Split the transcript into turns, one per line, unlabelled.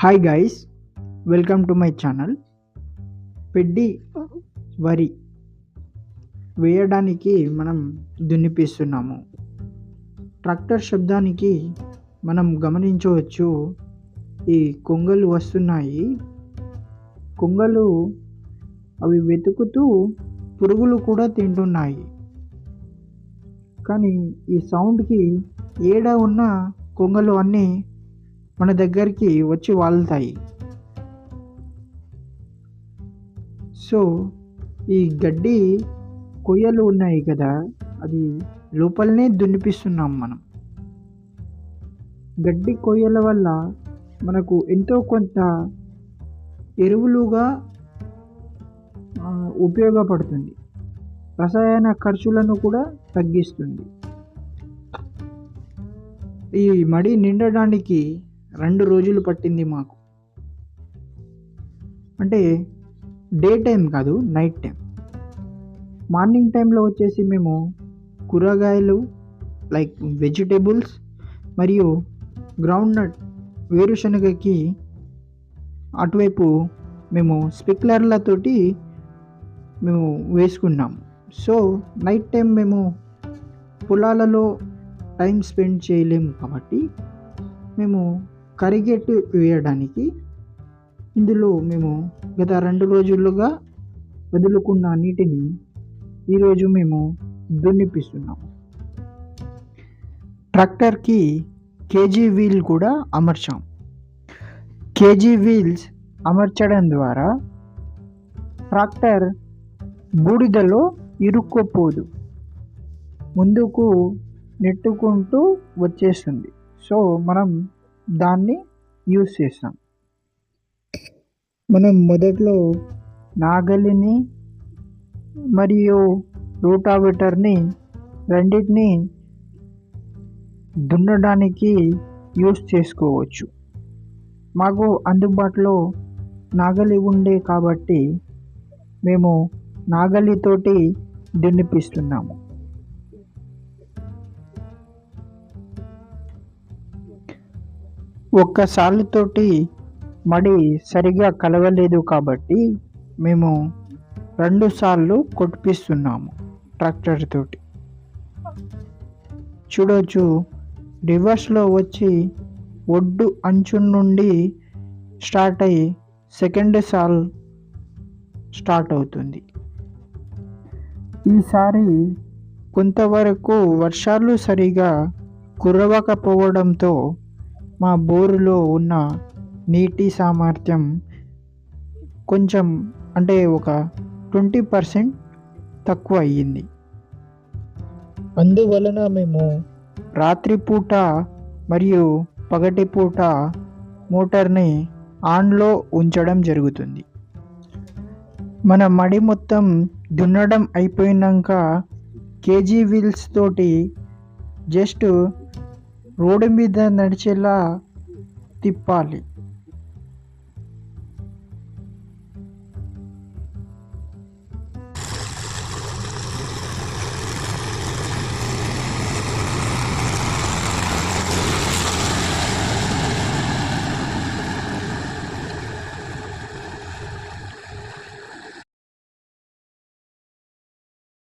Hi guys welcome to my channel paddy వరి వేయడానికి మనం దున్నిపిస్తున్నాము. ట్రాక్టర్ శబ్దానికి మనం గమనించవచ్చు ఈ కొంగలు వస్తున్నాయి. కొంగలు అవి వెతుకుతూ పురుగులు కూడా తింటున్నాయి. కానీ ఈ సౌండ్కి ఏడ ఉన్న కొంగలు అన్నీ మన దగ్గరికి వచ్చి వాళ్తాయి. సో ఈ గడ్డి కొయ్యలు ఉన్నాయి కదా అది లోపలనే దున్నిపిస్తున్నాం మనం. గడ్డి కొయ్యల వల్ల మనకు ఎంతో కొంత ఎరువులుగా ఉపయోగపడుతుంది. రసాయన ఖర్చులను కూడా తగ్గిస్తుంది. ఈ మడి నిండడానికి రెండు రోజులు పట్టింది మాకు. అంటే డే టైం కాదు నైట్ టైం మార్నింగ్ టైంలో వచ్చేసి మేము కూరగాయలు లైక్ వెజిటేబుల్స్ మరియు గ్రౌండ్ నట్ వేరుశనగకి అటువైపు మేము స్పిక్లర్లతోటి మేము వేసుకున్నాం. సో నైట్ టైం మేము పొలాలలో టైం స్పెండ్ చేయలేము కాబట్టి మేము కరిగెట్టు వేయడానికి ఇందులో మేము గత రెండు రోజులుగా వదులుకున్న నీటిని ఈరోజు మేము దున్నిపిస్తున్నాము ట్రాక్టర్కి కేజీ వీల్ కూడా అమర్చాం. కేజీ వీల్స్ అమర్చడం ద్వారా ట్రాక్టర్ బూడిదలో ఇరుక్కోపోదు. ముందుకు నెట్టుకుంటూ వచ్చేస్తుంది. సో మనం దాన్ని యూస్ చేస్తాం మనం మొదట్లో నాగలిని మరియు రూటావేటర్ని రెండింటిని దున్నడానికి యూస్ చేసుకోవచ్చు. మాకు అందుబాటులో నాగలి ఉండే కాబట్టి మేము నాగలితోటి దున్నిపిస్తున్నాము. ఒక్కసారితోటి మడి సరిగా కలవలేదు కాబట్టి మేము రెండు సార్లు కొట్టిపిస్తున్నాము ట్రాక్టర్ తోటి. చూడవచ్చు రివర్స్లో వచ్చి ఒడ్డు అంచు నుండి స్టార్ట్ అయ్యి సెకండ్ సాల్ స్టార్ట్ అవుతుంది. ఈసారి కొంతవరకు వర్షాలు సరిగా కురవకపోవడంతో మా బోరులో ఉన్న నీటి సామర్థ్యం కొంచెం అంటే ఒక ట్వంటీ పర్సెంట్ తక్కువ అయ్యింది. అందువలన మేము రాత్రిపూట మరియు పగటిపూట మోటార్ని ఆన్లో ఉంచడం జరుగుతుంది. మన మడి మొత్తం దున్నడం అయిపోయినాక కేజీ వీల్స్ తోటి జస్ట్ రోడ్డు మీద నడిచేలా తిప్పాలి.